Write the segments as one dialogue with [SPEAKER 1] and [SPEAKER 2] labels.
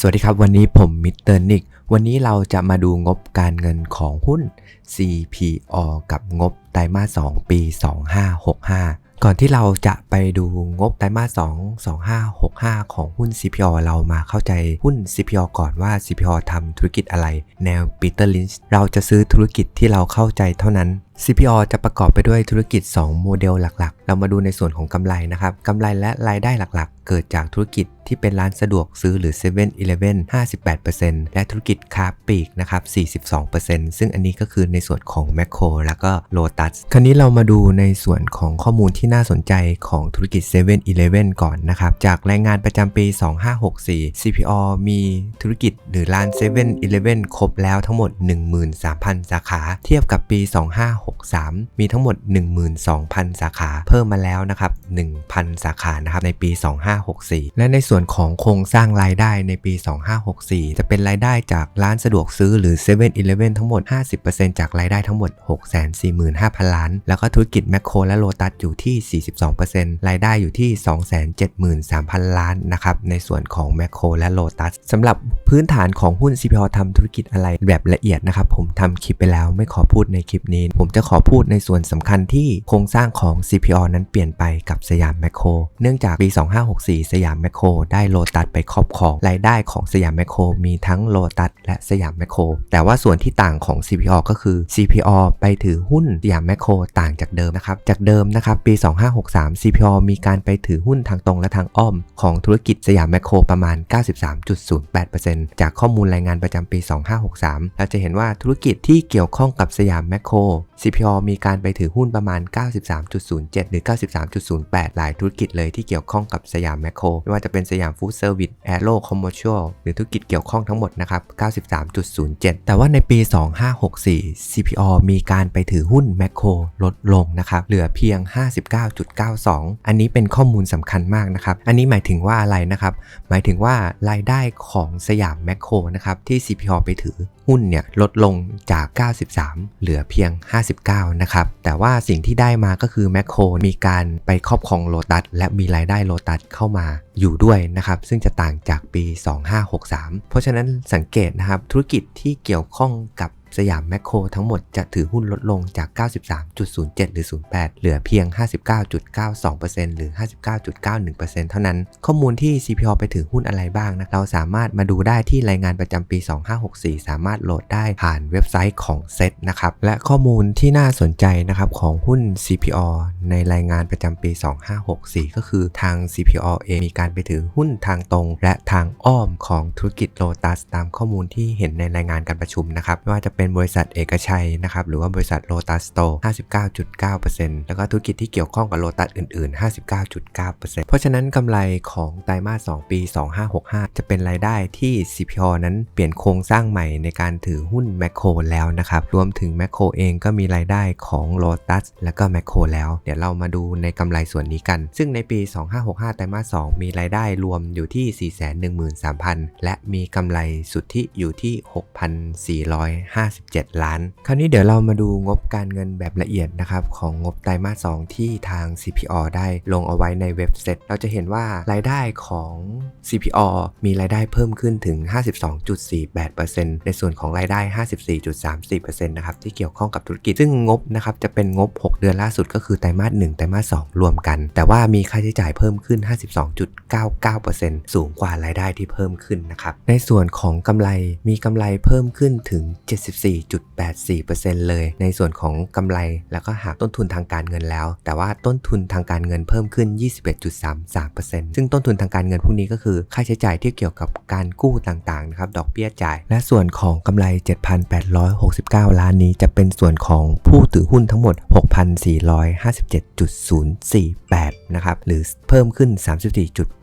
[SPEAKER 1] สวัสดีครับ วันนี้ผมมิสเตอร์นิก วันนี้เราจะมาดูงบการเงินของหุ้น CPO กับงบไตรมาส 2 ปี 2565 ก่อนที่เราจะไปดูงบไตรมาส 2 2565 ของหุ้น CPO เรามาเข้าใจหุ้น CPO ก่อนว่า CPO ทำธุรกิจอะไร แนวปีเตอร์ลินช์เราจะซื้อธุรกิจที่เราเข้าใจเท่านั้น CPO จะประกอบไปด้วยธุรกิจ 2 โมเดลหลักๆ เรามาดูในส่วนของกำไรนะครับกำไรและรายได้หลักๆ เกิดจากธุรกิจที่เป็นร้านสะดวกซื้อหรือ7 e เ e ่ e อ58%และธุรกิจค้าปลีกนะครับ 42%ซึ่งอันนี้ก็คือในส่วนของแมคโครแล้วก็โลตัสคราวนี้เรามาดูในส่วนของข้อมูลที่น่าสนใจของธุรกิจ7 e เ e ่ e ก่อนนะครับ จากรายงานประจำปี 2564 CPO มีธุรกิจหรือร้าน7 e เ e ่ e ครบแล้วทั้งหมด 13,000 สาขา เทียบกับปี2563 มีทั้งหมด 12,000 สาขาเพิ่มมาแล้วนะครับ 1,000 สาขานะครับในปี 2564 และในส่วนของโครงสร้างรายได้ในปี 2564 จะเป็นรายได้จากร้านสะดวกซื้อหรือ7 e เ e ่ e ทั้งหมด 50%จากรายได้ทั้งหมด 645,000 ล้าน แล้วก็ธุรกิจแมคโครและโลตัสอยู่ที่ 42%รายได้อยู่ที่ 273,000 ล้านนะครับในส่วนของแมคโครและโลตัสสำหรับพื้นฐานของหุ้น CPO ทำธุรกิจอะไรแบบละเอียดนะครับ ผมทำคลิปไปแล้วไม่ขอพูดในคลิปนี้ ผมจะจะขอพูดในส่วนสำคัญที่โครงสร้างของ CPO นั้นเปลี่ยนไปกับสยามแมคโคร เนื่องจากปี 2564 สยามแมคโคร ได้โลตัสไปครอบครองรายได้ของสยามแมคโคร มีทั้งโลตัสและสยามแมคโคร แต่ว่าส่วนที่ต่างของ CPO ก็คือ CPO ไปถือหุ้นสยามแมคโครต่างจากเดิมนะครับ จากเดิมนะครับปี 2563 CPO มีการไปถือหุ้นทางตรงและทางอ้อม ของธุรกิจสยามแมคโครประมาณ 93.08%จากข้อมูลรายงานประจำปี 2563 เราจะเห็นว่าธุรกิจที่เกี่ยวข้องกับสยามแมคโคร CPO มีการไปถือหุ้นประมาณ 93.07 หรือ 93.08 หลายธุรกิจเลยที่เกี่ยวข้องกับสยามแมคโคร ไม่ว่าจะเป็นสยามฟู้ดเซอร์วิสแอโร่คอมเมอร์ชียลหรือธุรกิจเกี่ยวข้องทั้งหมดนะครับ 93.07 แต่ว่าในปี 2564 CPO มีการไปถือหุ้นแมคโครลดลงนะครับ เหลือเพียง 59.92 อันนี้เป็นข้อมูลสำคัญมากนะครับ อันนี้หมายถึงว่าอะไรนะครับ หมายถึงว่ารายได้ของสยามแมคโครนะครับที่ CPO ไปถือ หุ้นเนี่ยลดลงจาก 93 เหลือเพียง 59 นะครับ แต่ว่าสิ่งที่ได้มาก็คือแมคโครมีการไปครอบครองโลตัสและมีรายได้โลตัสเข้ามาอยู่ด้วยนะครับ ซึ่งจะต่างจากปี 2563 เพราะฉะนั้นสังเกตนะครับ ธุรกิจที่เกี่ยวข้องกับ สยามแมคโครทั้งหมดจะถือหุ้นลดลงจาก 93.07 หรือ 08 เหลือเพียง 59.92%หรือ 59.91%เท่านั้น ข้อมูลที่ CPO ไปถือหุ้นอะไรบ้างนะ เราสามารถมาดูได้ที่รายงานประจำปี 2564 สามารถโหลดได้ผ่านเว็บไซต์ของเซตนะครับ และข้อมูลที่น่าสนใจนะครับของหุ้น CPO ในรายงานประจำปี 2564 ก็คือทาง CPO เองมีการไปถือหุ้นทางตรง และทางอ้อมของธุรกิจโลตัสตามข้อมูลที่เห็นในรายงานการประชุมนะครับไม่ว่าจะเป็นบริษัทเอกชัยนะครับหรือว่าบริษัทโลตัสโต59.9%แล้วก็ธุรกิจที่เกี่ยวข้องกับโลตัสอื่น ๆ 59.9%เพราะฉะนั้นกำไรของไตรมาส 2 ปี 2565 จะเป็นรายได้ที่ CPO นั้นเปลี่ยนโครงสร้างใหม่ในการถือหุ้นแมคโครแล้วนะครับ รวมถึงแมคโครเองก็มีรายได้ของโลตัสและก็แมคโครแล้ว เดี๋ยวเรามาดูในกำไรส่วนนี้กัน ซึ่งในปี 2565 ไตรมาส 2 มีรายได้รวมอยู่ที่ 413,000 และมีกำไรสุทธิอยู่ที่ 6,450 57 ล้าน คราวนี้เดี๋ยวเรามาดูงบการเงินแบบละเอียดนะครับของงบไตรมาส 2 ที่ทาง CPO ได้ลงเอาไว้ในเว็บเซ็ตเราจะเห็นว่ารายได้ของ CPO มีรายได้เพิ่มขึ้นถึง 52.48%ในส่วนของรายได้ 54.34%นะครับที่เกี่ยวข้องกับธุรกิจ ซึ่งงบนะครับจะเป็นงบ 6 เดือนล่าสุดก็คือไตรมาส 1 ไตรมาส 2 รวมกัน แต่ว่ามีค่าใช้จ่ายเพิ่มขึ้น 52.99%สูงกว่ารายได้ที่เพิ่มขึ้นนะครับในส่วนของกำไรมีกำไรเพิ่มขึ้นถึง 74 4.84%เลย ในส่วนของกำไรแล้วก็หากต้นทุนทางการเงินแล้ว แต่ว่าต้นทุนทางการเงินเพิ่มขึ้น 21.33%ซึ่งต้นทุนทางการเงินพวกนี้ก็คือค่าใช้จ่ายที่เกี่ยวกับการกู้ต่างๆนะครับดอกเบี้ยจ่าย และส่วนของกำไร 7,869 ล้านนี้จะเป็นส่วนของผู้ถือหุ้นทั้งหมด 6,457.048 นะครับหรือเพิ่มขึ้น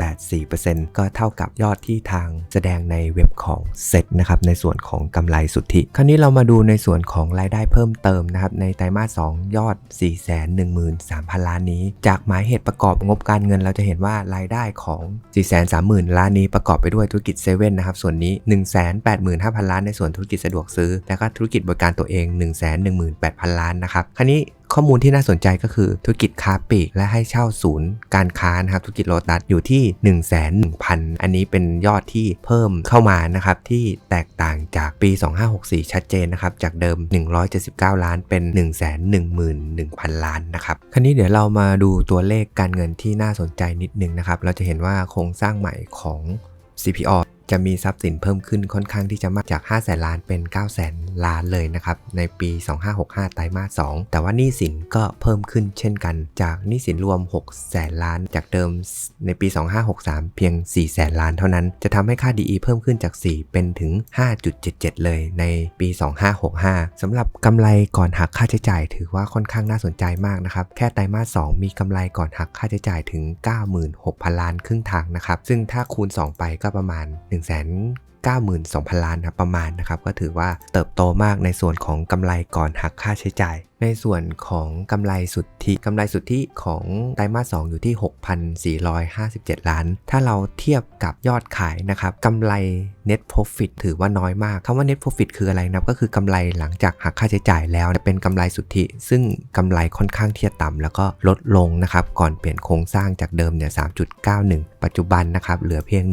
[SPEAKER 1] 34.84%ก็เท่ากับยอดที่ทางแสดงในเว็บของเซ็ตนะครับในส่วนของกำไรสุทธิคราวนี้เราเรามาดูในส่วนของรายได้เพิ่มเติมนะครับในไตรมาส 2 ยอด 413,000 ล้านนี้ จากหมายเหตุประกอบงบการเงินเราจะเห็นว่ารายได้ของ 430,000 ล้านนี้ประกอบไปด้วยธุรกิจเซเว่นนะครับส่วนนี้ 185,000 ล้านในส่วนธุรกิจสะดวกซื้อ และก็ธุรกิจบริการตัวเอง 118,000 ล้านนะครับคราวนี้ ข้อมูลที่น่าสนใจก็คือธุรกิจค้าปลีกและให้เช่าศูนย์การค้านะครับธุรกิจโลตัสอยู่ที่ 1 1 0 0 0 อันนี้เป็นยอดที่เพิ่มเข้ามานะครับที่แตกต่างจากปี 2564 ชัดเจนนะครับจากเดิม 179 ล้านเป็น 1 1 1 0 0 0 ล้านนะครับคราวนี้เดี๋ยวเรามาดูตัวเลขการเงินที่น่าสนใจนิดนึงนะครับเราจะเห็นว่าโครงสร้างใหม่ของ CPO จะมีทรัพย์สินเพิ่มขึ้นค่อนข้างที่จะมากจาก 5 0 0แสนล้านเป็น 9 0 0แสนล้านเลยนะครับในปี 2565 ไตรมาส 2 แต่ว่าหนี้สินก็เพิ่มขึ้นเช่นกันจากหนี้สินรวม 6 แสนล้าน จากเดิมในปี 2563 เพียง 4 แสนล้านเท่านั้น จะทำให้ค่า DE เพิ่มขึ้นจาก 4 เป็นถึง 5.77 เลยในปี 2565สำหรับกำไรก่อนหักค่าใช้จ่าย ถือว่าค่อนข้างน่าสนใจมากนะครับแค่ไตรมาส 2 มีกำไรก่อนหักค่าใช้จ่ายถึง 96,000 ล้านครึ่งทางนะครับซึ่งถ้าคูณ 2 ไปก็ประมาณ1 192,000 ล้านนะประมาณนะครับ ก็ถือว่าเติบโตมากในส่วนของกำไรก่อนหักค่าใช้จ่าย ในส่วนของกำไรสุทธิกำไรสุทธิของไตรมาส2อยู่ที่ 6,457 ล้าน ถ้าเราเทียบกับยอดขายนะครับกำไร net profit ถือว่าน้อยมากคำว่า net profit คืออะไรนะก็คือกำไรหลังจากหักค่าใช้จ่ายแล้วเป็นกำไรสุทธิ ซึ่งกำไรค่อนข้างเทียบต่ำแล้วก็ลดลงนะครับก่อนเปลี่ยนโครงสร้างจากเดิมเนี่ย 3.91 ปัจจุบันนะครับเหลือเพียง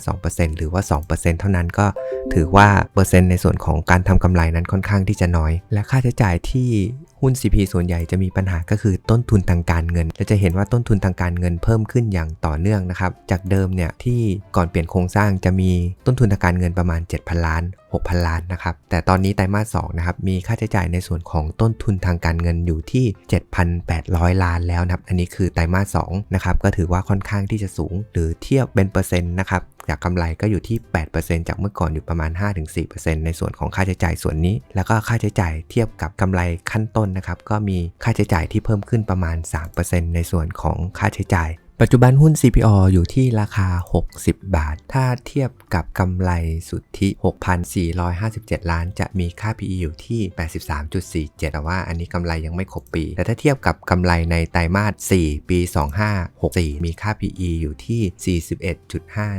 [SPEAKER 1] 1.52%หรือว่า 2%เท่านั้นก็ถือว่าเปอร์เซ็นต์ในส่วนของการทำกำไรนั้นค่อนข้างที่จะน้อย และค่าใช้จ่ายที่ หุ้น CP ส่วนใหญ่จะมีปัญหาก็คือต้นทุนทางการเงินเราจะเห็นว่าต้นทุนทางการเงินเพิ่มขึ้นอย่างต่อเนื่องนะครับ จากเดิมเนี่ยที่ก่อนเปลี่ยนโครงสร้างจะมีต้นทุนทางการเงินประมาณ 7,000 ล้าน 6,000 ล้านนะครับ แต่ตอนนี้ไตรมาส2นะครับ มีค่าใช้จ่ายในส่วนของต้นทุนทางการเงินอยู่ที่ 7,800 ล้านแล้วนะครับ อันนี้คือไตรมาส2นะครับ ก็ถือว่าค่อนข้างที่จะสูง หรือเทียบเป็นเปอร์เซ็นต์นะครับ จากกำไรก็อยู่ที่ 8%จากเมื่อก่อนอยู่ประมาณ 5-4%ในส่วนของค่าใช้จ่ายส่วนนี้ แล้วก็ค่าใช้จ่ายเทียบกับกำไรขั้นต้นนะครับก็มีค่าใช้จ่ายที่เพิ่มขึ้นประมาณ 3%ในส่วนของค่าใช้จ่าย ปัจจุบันหุ้น CPO อยู่ที่ราคา 60 บาท ถ้าเทียบกับกำไรสุทธิ 6,457 ล้าน จะมีค่า PE อยู่ที่ 83.47 แต่ว่าอันนี้กำไรยังไม่ครบปี แต่ถ้าเทียบกับกำไรในไตรมาส 4 ปี 2564 มีค่า PE อยู่ที่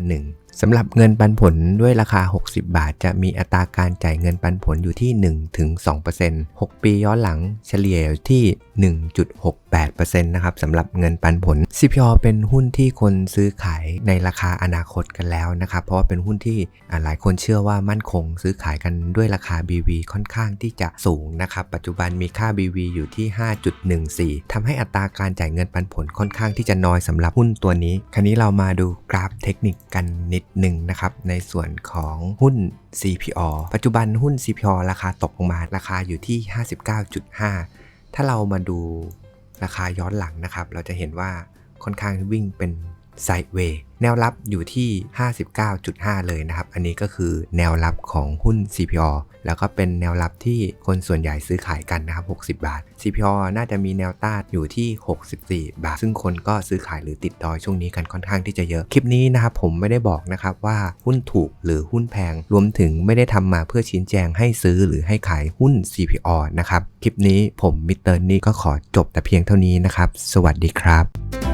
[SPEAKER 1] 41.51 สำหรับเงินปันผลด้วยราคา 60 บาท จะมีอัตราการจ่ายเงินปันผลอยู่ที่ 1-2% 6 ปีย้อนหลังเฉลี่ยอยู่ที่ 1.68%นะครับสำหรับเงินปันผล CPO เป็นหุ้นที่คนซื้อขายในราคาอนาคตกันแล้วนะครับ เพราะว่าเป็นหุ้นที่หลายคนเชื่อว่ามั่นคง ซื้อขายกันด้วยราคา BV ค่อนข้างที่จะสูงนะครับปัจจุบันมีค่า BV อยู่ที่ 5.14ทำให้อัตราการจ่ายเงินปันผลค่อนข้างที่จะน้อยสำหรับหุ้นตัวนี้ คราวนี้เรามาดูกราฟเทคนิคกันนิดหนึ่งนะครับในส่วนของหุ้น CPO ปัจจุบันหุ้น CPO ราคาตกลงมาราคาอยู่ที่ 59.5 ถ้าเรามาดูราคาย้อนหลังนะครับ เราจะเห็นว่าค่อนข้างวิ่งเป็นไซด์เวย์แนวรับอยู่ที่ 59.5 เลยนะครับ อันนี้ก็คือแนวรับของหุ้น CPO แล้วก็เป็นแนวรับที่คนส่วนใหญ่ซื้อขายกันนะครับ60 บาท CPO น่าจะมีแนวต้านอยู่ที่ 64 บาท ซึ่งคนก็ซื้อขายหรือติดดอยช่วงนี้กันค่อนข้างที่จะเยอะ คลิปนี้นะครับผมไม่ได้บอกนะครับว่าหุ้นถูกหรือหุ้นแพง รวมถึงไม่ได้ทำมาเพื่อชี้แจงให้ซื้อหรือให้ขายหุ้น CPO นะครับ คลิปนี้ผมมิสเตอร์นี่ก็ขอจบแต่เพียงเท่านี้นะครับ สวัสดีครับ